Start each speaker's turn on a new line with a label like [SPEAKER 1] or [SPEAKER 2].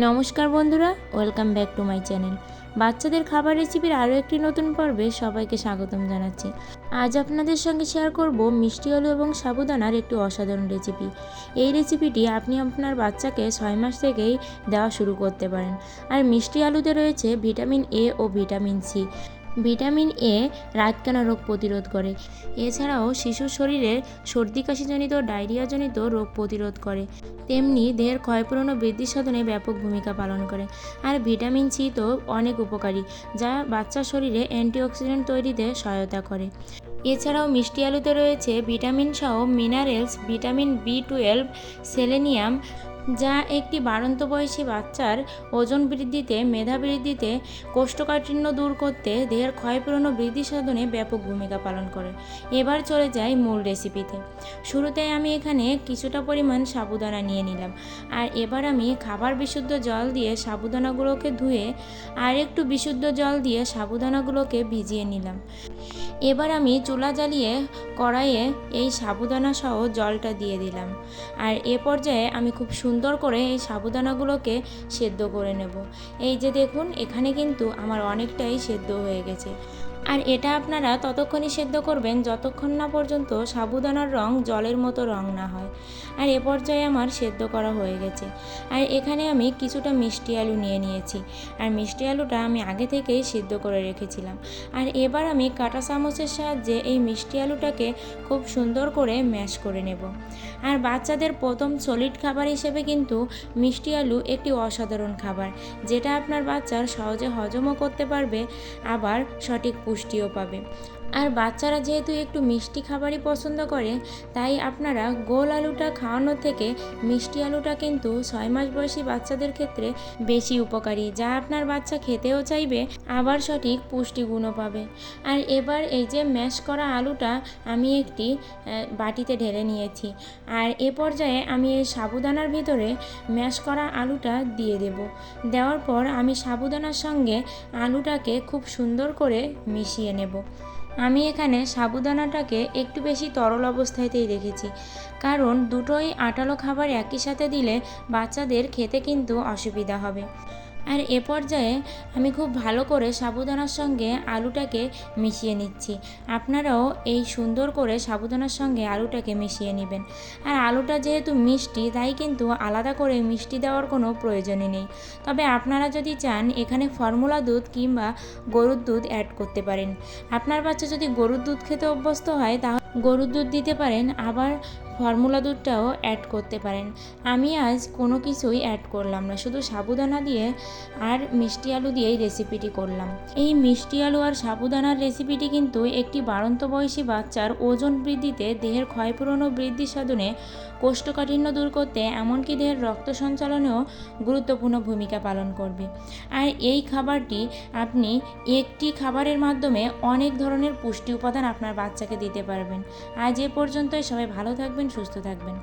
[SPEAKER 1] নমস্কার বন্ধুরা, welcome back to my channel. বাচ্চাদের খাবার রেসিপির আরও একটি নতুন পর্বে সবাইকে স্বাগতম জানাচ্ছি। আজ আপনাদের সঙ্গে শেয়ার করব মিষ্টি আলু এবং সাবুদানার একটি অসাধারণ রেসিপি। এই রেসিপিটি আপনি আপনার বাচ্চাকে ছয় মাস থেকেই দেওয়া শুরু করতে পারেন। আর মিষ্টি আলুতে রয়েছে ভিটামিন এ ও ভিটামিন সি ভিটামিন এ রাতকানা রোগ প্রতিরোধ করে। এছাড়াও শিশুর শরীরের সর্দি, কাশিজনিত, ডায়রিয়াজনিত রোগ প্রতিরোধ করে। তেমনি দেহের ক্ষয়পূরণ ও বৃদ্ধি সাধনে ব্যাপক ভূমিকা পালন করে। আর ভিটামিন সি তো অনেক উপকারী, যা বাচ্চার শরীরে অ্যান্টিঅক্সিডেন্ট তৈরিতে সহায়তা করে। এছাড়াও মিষ্টি আলুতে রয়েছে ভিটামিন সহ minerals, vitamin B twelve, selenium যা একটি বাড়ন্ত বয়সী বাচ্চার ওজন বৃদ্ধিতে, মেধা বৃদ্ধিতে, কোষ্ঠকাঠিন্য দূর করতে দেহের ক্ষয়পূরণ ও বৃদ্ধি সাধনে ব্যাপক ভূমিকা পালন করে। এবার চলে যাই মূল রেসিপিতে শুরুতে আমি এখানে কিছুটা পরিমাণ সাবুদানা নিয়ে নিলাম। আর এবার আমি খাবার বিশুদ্ধ জল দিয়ে সাবুদানাগুলোকে ধুয়ে আর একটু বিশুদ্ধ জল দিয়ে সাবুদানাগুলোকে ভিজিয়ে নিলাম। এবার আমি চুলা জ্বালিয়ে কড়াইয়ে এই সাবুদানা সহ জলটা দিয়ে দিলাম। আর এ পর্যায়ে আমি খুব সুন্দর করে এই সাবুদানাগুলোকে সেদ্ধ করে নেব। এই যে দেখুন, এখানে কিন্তু আমার অনেকটাই সেদ্ধ হয়ে গেছে। আর এটা আপনারা ততক্ষণই সেদ্ধ করবেন, যতক্ষণ না পর্যন্ত সাবুদানার রং জলের মতো রং না হয়। আর এ পর্যায়ে আমার সেদ্ধ করা হয়ে গেছে। আর এখানে আমি কিছুটা মিষ্টি আলু নিয়ে নিয়েছি। আর মিষ্টি আলুটা আমি আগে থেকেই সিদ্ধ করে রেখেছিলাম। আর এবার আমি কাঁটা চামচের সাহায্যে এই মিষ্টি আলুটাকে খুব সুন্দর করে ম্যাশ করে নেব। আর বাচ্চাদের প্রথম সলিড খাবার হিসেবে কিন্তু মিষ্টি আলু একটি অসাধারণ খাবার, যেটা আপনার বাচ্চার সহজে হজমও করতে পারবে, আবার সঠিক পুষ্টিও পাবে। আর বাচ্চারা যেহেতু একটু মিষ্টি খাবারই পছন্দ করে, তাই আপনারা গোল আলুটা খাওয়ানোর থেকে মিষ্টি আলুটা কিন্তু ছয় মাস বয়সী বাচ্চাদের ক্ষেত্রে বেশি উপকারী, যা আপনার বাচ্চা খেতেও চাইবে, আবার সঠিক পুষ্টিগুণও পাবে। আর এবার এই যে ম্যাশ করা আলুটা আমি একটি বাটিতে ঢেলে নিয়েছি। আর এ পর্যায়ে আমি এই সাবুদানার ভিতরে ম্যাশ করা আলুটা দিয়ে দেব। দেওয়ার পর আমি সাবুদানার সঙ্গে আলুটাকে খুব সুন্দর করে মিশিয়ে নেব। আমি এখানে সাবুদানাটাকে একটু বেশি তরল অবস্থাতেই দেখেছি। কারণ দুটোই আটালো খাবার একই সাথে দিলে বাচ্চাদের খেতে কিন্তু অসুবিধা হবে। আর এ পর্যায়ে আমি খুব ভালো করে সাবুদানার সঙ্গে আলুটাকে মিশিয়ে নিচ্ছি। আপনারাও এই সুন্দর করে সাবুদানার সঙ্গে আলুটাকে মিশিয়ে নেবেন। আর আলুটা যেহেতু মিষ্টি, তাই কিন্তু আলাদা করে মিষ্টি দেওয়ার কোনো প্রয়োজনই নেই। তবে আপনারা যদি চান, এখানে ফর্মুলা দুধ কিংবা গরুর দুধ অ্যাড করতে পারেন। আপনার বাচ্চা যদি গরুর দুধ খেতে অভ্যস্ত হয়, তাহলে গরুর দুধ দিতে পারেন। আবার ফর্মুলা দুধটাও অ্যাড করতে পারেন। আমি আজ কোনো কিছুই অ্যাড করলাম না, শুধু সাবুদানা দিয়ে আর মিষ্টি আলু দিয়েই রেসিপিটি করলাম। এই মিষ্টি আলু আর সাবুদানার রেসিপিটি কিন্তু একটি বাড়ন্ত বয়সী বাচ্চার ওজন বৃদ্ধিতে, দেহের ক্ষয়পূরণ ও বৃদ্ধি সাধনে কোষ্ঠকাঠিন্য দূর করতে, এমনকি দেহের রক্ত সঞ্চালনেও গুরুত্বপূর্ণ ভূমিকা পালন করবে। আর এই খাবারটি আপনি একটি খাবারের মাধ্যমে অনেক ধরনের পুষ্টি উপাদান আপনার বাচ্চাকে দিতে পারবেন। আজ এ পর্যন্তই, সবাই ভালো থাকবেন সুস্থ থাকবেন।